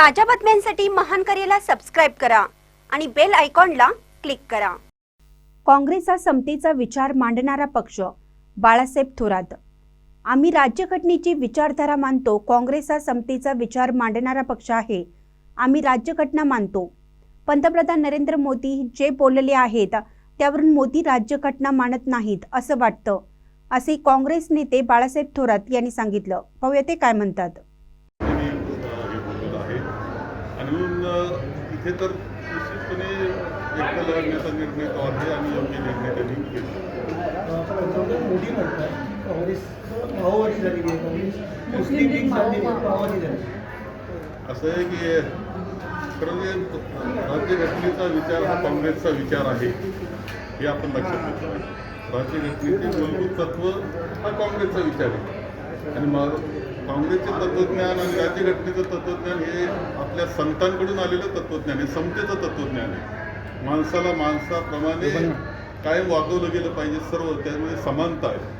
ताज्या बातम्यांसाठी महान करेला सबस्क्राईब करा आणि बेल आयकॉनला क्लिक करा. काँग्रेस हा समतेचा विचार मांडणारा पक्ष बाळासाहेब थोरात. आम्ही राज्यघटनेची विचारधारा मानतो काँग्रेस हा समतेचा विचार मांडणारा पक्ष आहे. आम्ही राज्यघटना मानतो. पंतप्रधान नरेंद्र मोदी जे बोलले आहेत त्यावरून मोदी राज्यघटना मानत नाहीत असं वाटतं असे काँग्रेस नेते बाळासाहेब थोरात यांनी सांगितलं. पाहूया ते काय म्हणतात. म्हणून इथे तर निश्चितपणे एकटा लढण्याचा निर्णय तो आहे आणि योग्य निर्णय त्यांनी घेतला. मोदी म्हणतात काँग्रेस मुस्लिम लीग झाली. असं आहे की खरं म्हणजे राज्यघटनेचा विचार हा काँग्रेसचा विचार आहे हे आपण लक्षात घेतलं राज्यघटनेचे मूलभूत तत्व हा काँग्रेसचा विचार आहे. आणि मग काँग्रेसचे तत्वज्ञान आणि राज्यघटनेचं तत्वज्ञान हे आपल्या संतांकडून आलेलं तत्वज्ञान आहे समतेचं तत्वज्ञान आहे. माणसाला माणसाप्रमाणे कायम वागवलं गेलं पाहिजे सर्व त्यामध्ये समानता आहे.